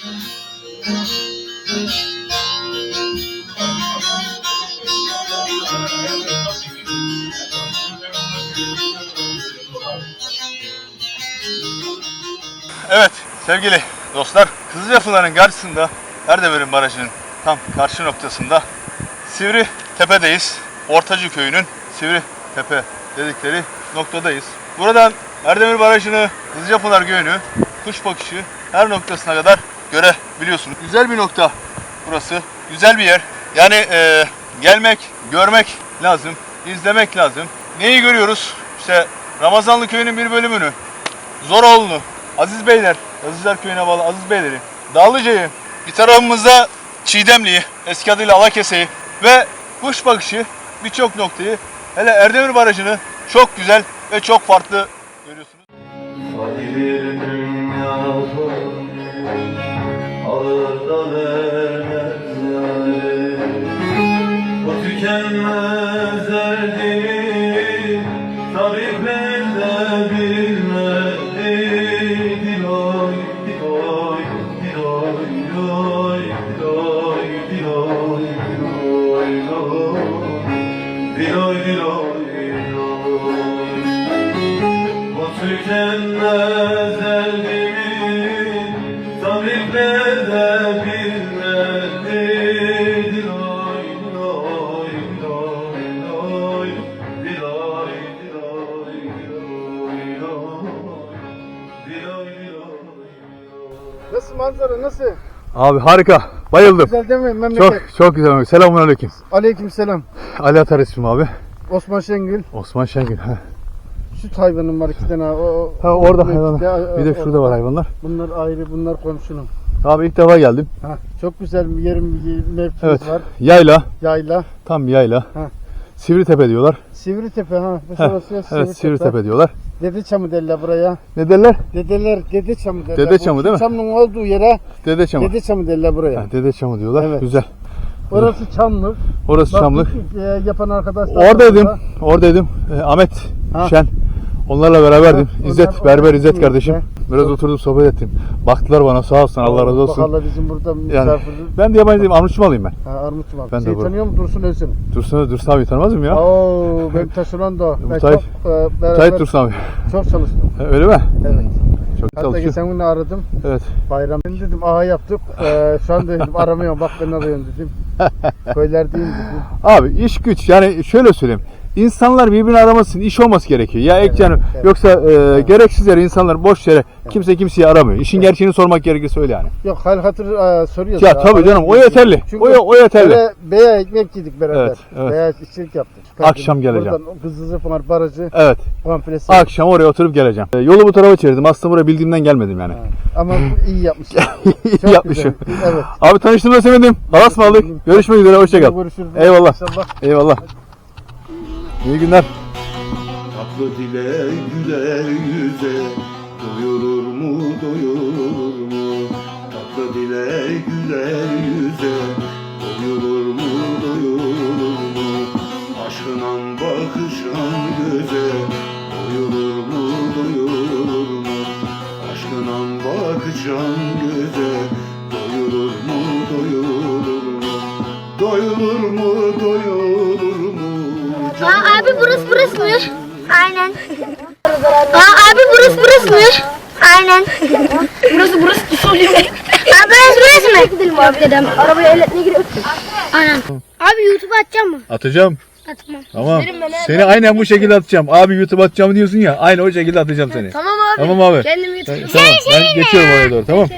Evet sevgili dostlar, Kızılyapıların karşısında Erdemir'in Barajı'nın tam karşı noktasında Sivri Tepe'deyiz. Ortacı Köyü'nün Sivri Tepe dedikleri noktadayız. Buradan Erdemir Barajı'nı, Kızılyapınar Gölü'nü, kuş bakışı her noktasına kadar görebiliyorsunuz. Güzel bir nokta burası. Güzel bir yer. Yani eee, gelmek, görmek lazım, izlemek lazım. Neyi görüyoruz? İşte Ramazanlı Köyü'nün bir bölümünü, Zoroğlu'nu, Aziz Beyler, Azizler Köyü'ne bağlı Aziz Beyleri, Dağlıca'yı, bir tarafımızda Çiğdemli'yi, eski adıyla Alakese'yi ve kuş bakışı birçok noktayı, hele Erdemir Barajı'nı çok güzel ve çok farklı görüyorsunuz. Da vermez yani Bu tükenmez derdini tabipler de bilmedi Diloy, diloy, diloy, diloy, diloy, diloy, diloy, diloy, diloy, diloy, diloy. Tükenmez manzara nasıl? Abi harika, bayıldım. Güzel değil mi memleket? Çok çok güzel. Selamun aleyküm. Aleyküm selam. Ali Atar ismim abi. Osman Şengül. Osman Şengül. Ha. Süt hayvanım var iki tane. O, o- Ha, orada Ya, hayvanlar. Bir de o- şurada var hayvanlar. Bunlar ayrı, bunlar komşunun. Abi ilk defa geldim. Ha, çok güzel bir yerim, bir mevkimiz Evet. var. Yayla, Yayla. tam yayla. Ha. Sivri diyorlar. Sivritepe ha. Heh, Mesela orası ya Evet, Sivri diyorlar. Dede çamı derler buraya. Ne derler? Dedeler dede çamı derler. Dede çamı değil mi? Çamın olduğu yere Dede Çamı. dede çamı derler buraya. Ha, Dede Çamı diyorlar. Evet. Güzel. Orası Çamlık. Orası Çamlık. e, yapan arkadaşlar. Oradaydım. da Oradaydım. Ee, Ahmet Ha. Şen. Onlarla beraberdim. Ha, İzzet, onlar- Berber onlar İzzet kardeşim. Biraz oturdum sohbet ettim. Baktılar bana sağ olsun Allah razı olsun. Bakalım bizim burada Yani ben de yabancı değilim. Armutçu malıyım ben. Ha, Armutçu var. Ben de Seni burada. tanıyor mu Dursun Özün? Dursun, Dursun abi tanımaz mıyım ya? Oo, benim taşıran da. Ben çok, e, beraber Müteahhit Dursun abi. çok çalıştım. Öyle mi? Evet. Çok Hatta çalışıyor. geçen gün aradım. Evet. Bayram Ben dedim aha yaptık. Ee, şu anda dedim aramıyorum bak ben arıyorum dedim. Köylerdeyim dedim. Abi iş güç yani şöyle söyleyeyim. İnsanlar birbirini aramasın, iş olması gerekiyor. Ya ek yani evet. yoksa e, gereksiz yere insanlar boş yere kimse kimseyi aramıyor. İşin gerçeğini sormak gerekirse öyle yani. Yok hal hatır e, soruyoruz. Ya tabii canım o yeterli. Çünkü O, o yeterli. Böyle beya ekmek yedik beraber. Evet, evet. Beya işçilik yaptık. Akşam geleceğim. Buradan o Kızılcıpınar Barajı Evet. komplesi. Akşam oraya oturup geleceğim. E, Yolu bu tarafa çevirdim. Aslında buraya bildiğimden gelmedim yani. Ama iyi yapmışsın. İyi yapmışım. güzel. Evet. Abi tanıştığımda sevindim. Allah'a ısmarladık. Görüşmek üzere. Hoşça kal. Görüşürüz. Eyvallah. İnşallah. Eyvallah. İyi günler. Tatlı dile güler yüze Doyurur mu doyurur mu Tatlı dile güler yüze burası mı? Aynen. burası burası soruyor. Aa burası mı? Gidelim abi dedem. Arabayı eletmeye gidiyor. Aynen. Abi YouTube açacağım mı? Atacağım. Atmam. Tamam. Seni aynen bu şekilde atacağım. Abi YouTube atacağım diyorsun ya. Aynı o şekilde atacağım seni. Tamam abi. Tamam abi. Kendim YouTube. Tamam. Ben geçiyorum oraya doğru. Tamam.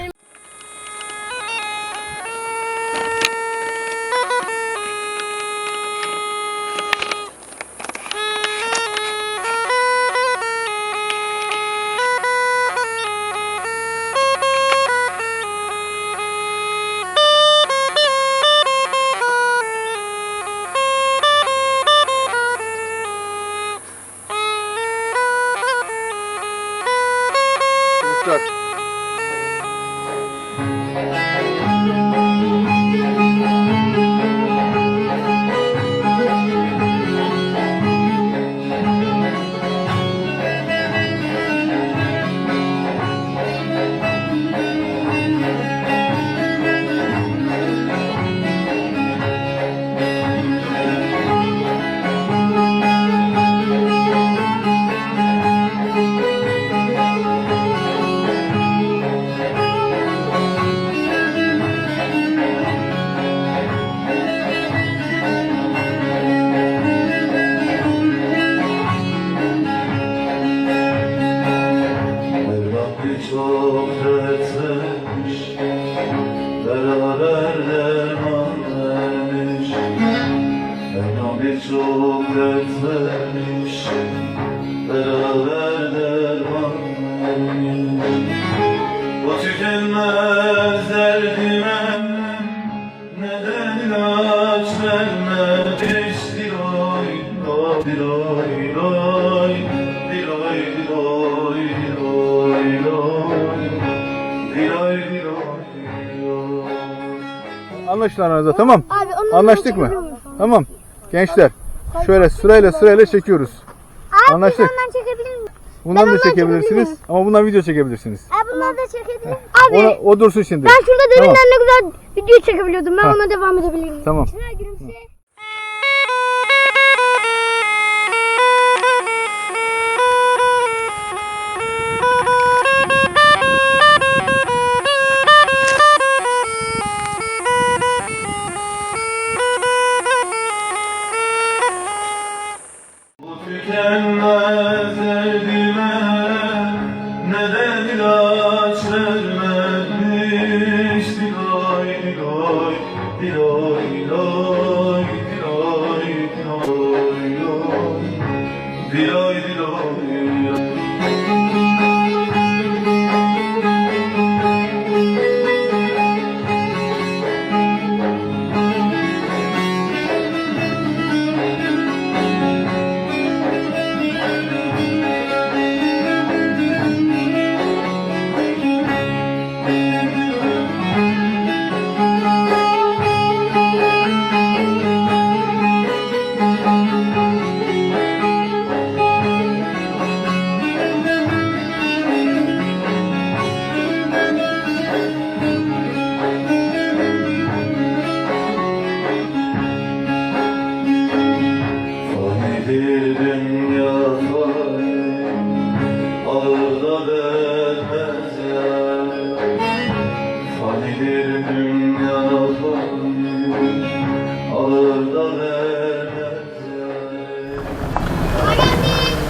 Anlaşın aranızda tamam. Abi onu Anlaştık mı? Tamam. Gençler şöyle sırayla sırayla çekiyoruz. Abi Anlaştık. ondan çekebilir miyim? Bundan da ondan çekebilirsiniz çekebilirim. ama bundan video çekebilirsiniz. Abi bundan da çekebilir miyim? Abi Ona, o dursun şimdi. ben şurada deminden Tamam. ne güzel video çekebiliyordum. Ben Ha. ona devam edebilirim. Tamam. Şuna gülümse. Bu Dertlere ilaç verme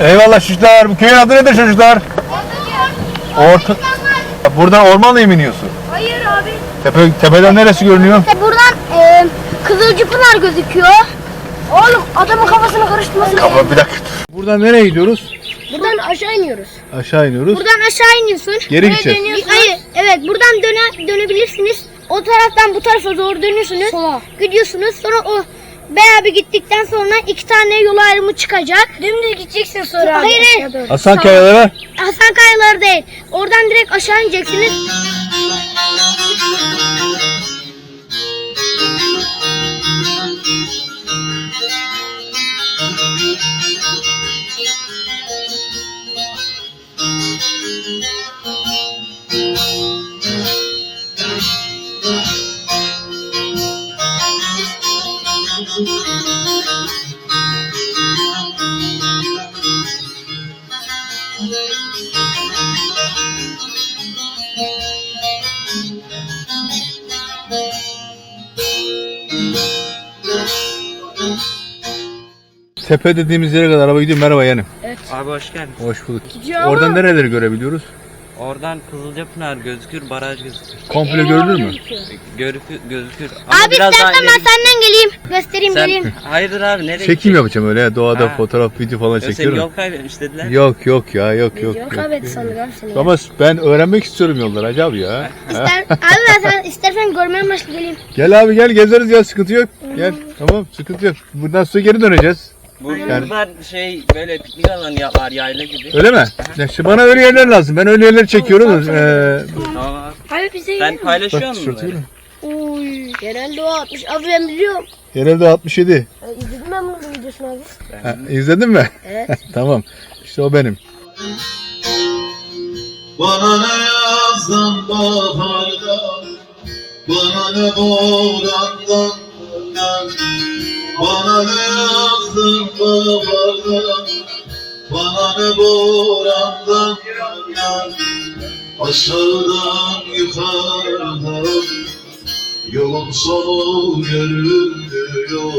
Eyvallah çocuklar. Bu köyün adı nedir çocuklar? Orta... Buradan ormanla mı iniyorsun? Hayır abi. Tepe, tepeden neresi görünüyor? Buradan e, Kızılcıpınar gözüküyor. Oğlum adamın kafasını karıştırmasın. Ama bir dakika. Buradan nereye gidiyoruz? Buradan aşağı iniyoruz. Aşağı iniyoruz. Buradan aşağı iniyorsun. Geri Buraya gideceğiz. dönüyorsun. Hayır, evet buradan döne, dönebilirsiniz. O taraftan bu tarafa doğru dönüyorsunuz. Sola. Gidiyorsunuz. Sonra o beraber gittikten sonra iki tane yol ayrımı çıkacak. Dümdüz gideceksin sonra. Hayır hayır. Hasan Kayalara. Hasan Kayaları değil. Oradan direkt aşağı ineceksiniz. Tepe dediğimiz yere kadar araba gidiyor. Merhaba yeğenim. Abi hoş geldin. Hoş bulduk. Oradan nereleri görebiliyoruz? Oradan Kızılcapınar gözükür, baraj gözükür. Komple görülür mü? Görükür, gözükür. Ama Abi biraz daha istersen ben ileri- senden geleyim. Göstereyim Sen, geleyim. hayırdır abi nereye Çekim yapacağım öyle ya. Doğada Ha. fotoğraf, video falan Yok, seni çekiyorum. yol kaybetmiş dediler. Yok yok ya yok yok. yok. abi seni. Ama ben öğrenmek istiyorum yolları Hacı abi ya. İster, abi ben sen istersen görmeye amaçlı geleyim. Gel abi gel gezeriz ya sıkıntı yok. Gel tamam sıkıntı yok. Buradan sonra geri döneceğiz. Bu Yani- şey böyle piknik alanı ya- var yayla gibi. Öyle mi? Ya işte bana öyle yerler lazım. Ben öyle yerleri çekiyorum. Ee, Tamam. Abi bize Sen paylaşıyor musun böyle? Oy, genelde o 60. Abi ben biliyorum. Yerelde 67. E, izledim ben bunun videosunu abi. Ha, izledin mi? Evet. tamam. İşte o benim. Bana ne yazdan bahardan Bana ne borandan Bana ne yazdan bahardan Bana ne borandan Aşağıdan yukarıdan Yolun sonu görünmüyor.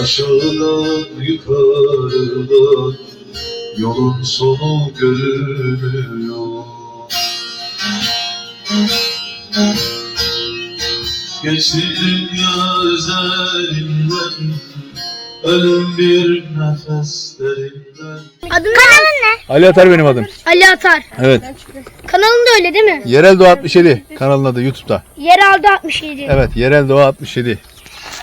Aşağıdan yukarıdan Yolun sonu görünmüyor. Geçti dünya üzerinden Ölüm bir nefes derinden Adın Kanalın ne? Ali Atar benim adım. Ali Atar. Evet. Kanalın da öyle değil mi? Yerel Doğa 67 kanalın adı YouTube'da. Yeraltı 67. Evet Yerel Doğa 67.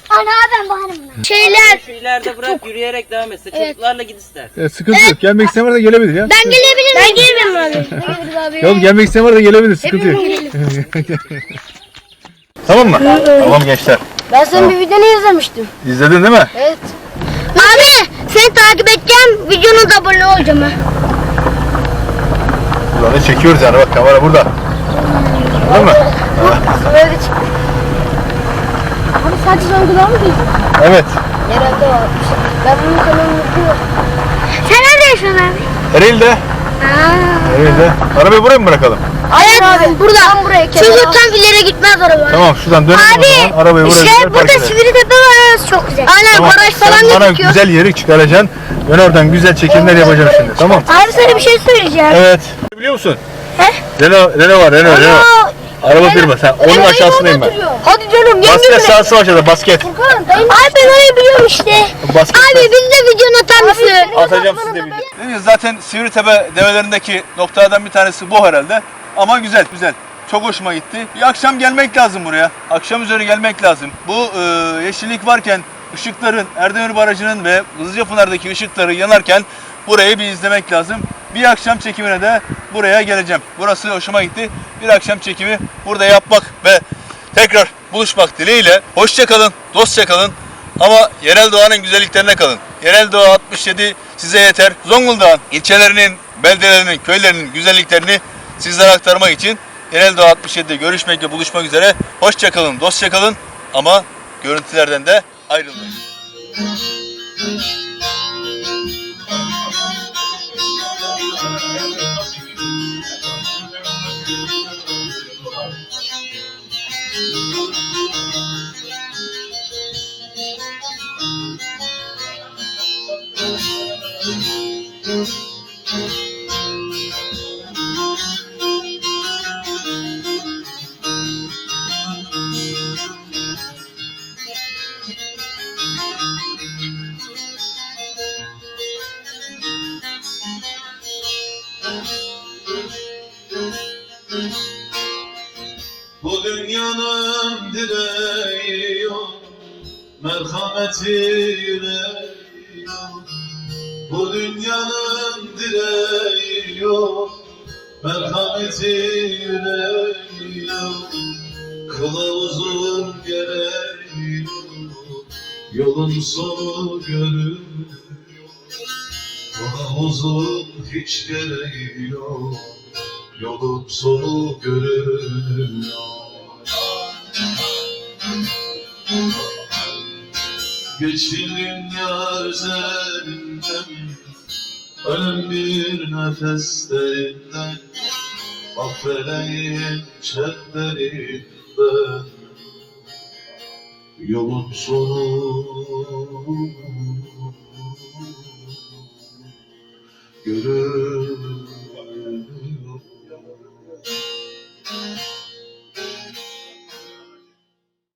Ana ben baharım. Şeyler. İleride bırak yürüyerek devam etsin. Çocuklarla git ister. E, sıkıntı yok. Gelmek isteyen var da gelebilir ya. Ben gelebilir miyim? Ben gelebilirim abi. Yok gelmek isteyen var da gelebilir. Sıkıntı yok. tamam mı? Tamam gençler. Ben senin bir videonu izlemiştim. İzledin değil mi? Evet. Abi seni takip edeceğim. Videona da abone olacağım ha. Buradan da çekiyoruz yani bak kamera burada. Değil mi? Böyle çıktı. Abi sadece Zonguldak'a mı gidiyorsun? Evet. Yerelde var. Ben bunun kanalını biliyorum. Sen nerede yaşıyorsun abi? Ereğli'de. Aa. Ereğli'de. Arabayı buraya mı bırakalım? Evet abi burada. Tam buraya Çünkü tam ileri gitmez araba. Tamam şuradan dönelim o zaman. Abi Arabayı buraya şey güzel park burada edelim. Sivritepe var çok güzel. Aynen Tamam. baraj falan Sen bana gözüküyor. güzel yeri çıkaracaksın. Ben oradan güzel çekimler yapacağım şimdi. Tamam. Abi sana bir şey söyleyeceğim. Evet. Biliyor musun? He? Renault, Renault var Renault, Renault. Araba firma sen. Onun aşağısındayım ben. Hadi canım Basket yengem sahası var aşağıda basket. Abi ben orayı biliyorum işte. Basket Abi biz de videonu atar mısın? Atacağım size video. Zaten Sivritepe develerindeki noktalardan bir tanesi bu herhalde. Ama güzel güzel. Çok hoşuma gitti. Bir akşam gelmek lazım buraya. Akşam üzeri gelmek lazım. Bu e, yeşillik varken ışıkların, Erdemir Barajı'nın ve Kızılcapınar'daki ışıkları yanarken burayı bir izlemek lazım. Bir akşam çekimine de buraya geleceğim. Burası hoşuma gitti. Bir akşam çekimi burada yapmak ve tekrar buluşmak dileğiyle. Hoşça kalın, dostça kalın. Ama yerel doğanın güzelliklerine kalın. Yerel doğa 67 size yeter. Zonguldak'ın ilçelerinin, beldelerinin, köylerinin güzelliklerini sizlere aktarmak için Yerel Doğa 67'de görüşmek ve buluşmak üzere. Hoşça kalın, dostça kalın ama görüntülerden de ayrılmayın. Merhameti yüreği yok Bu dünyanın direği yok. Merhameti yüreği yok Kılavuzun gereği yok. Yolun sonu görünmüyor Kılavuzun hiç gereği yok. Yolun sonu görünmüyor Geçti dünya üzerinden Ölüm bir nefes derinden Affeleyin çetlerinden. Yolun sonu. Görünmüyor